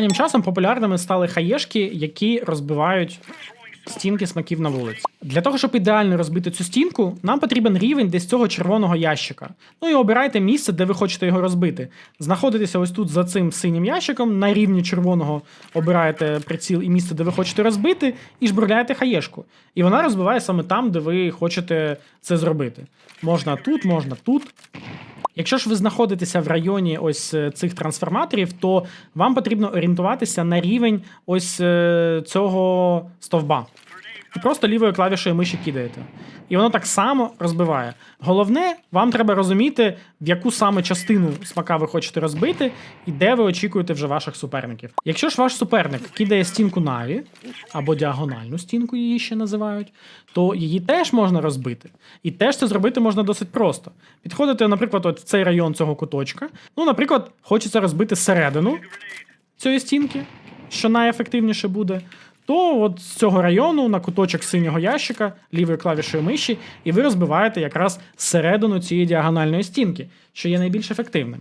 Останнім часом популярними стали хаєшки, які розбивають стінки смаків на вулиці. Для того, щоб ідеально розбити цю стінку, нам потрібен рівень десь цього червоного ящика. Ну і обирайте місце, де ви хочете його розбити. Знаходитеся ось тут за цим синім ящиком, на рівні червоного обираєте приціл і місце, де ви хочете розбити, і жбурляєте хаєшку. І вона розбиває саме там, де ви хочете це зробити. Можна тут, можна тут. Якщо ж ви знаходитеся в районі ось е, цих трансформаторів, то вам потрібно орієнтуватися на рівень ось е, цього стовба. І просто лівою клавішою миші кидаєте. І воно так само розбиває. Головне, вам треба розуміти, в яку саме частину смака ви хочете розбити, і де ви очікуєте вже ваших суперників. Якщо ж ваш суперник кидає стінку Наві, або діагональну стінку її ще називають, то її теж можна розбити. І теж це зробити можна досить просто. Підходите, наприклад, от в цей район цього куточка. Ну, наприклад, хочеться розбити середину цієї стінки, що найефективніше буде. То от з цього району на куточок синього ящика лівою клавішою миші, і ви розбиваєте якраз середину цієї діагональної стінки, що є найбільш ефективним.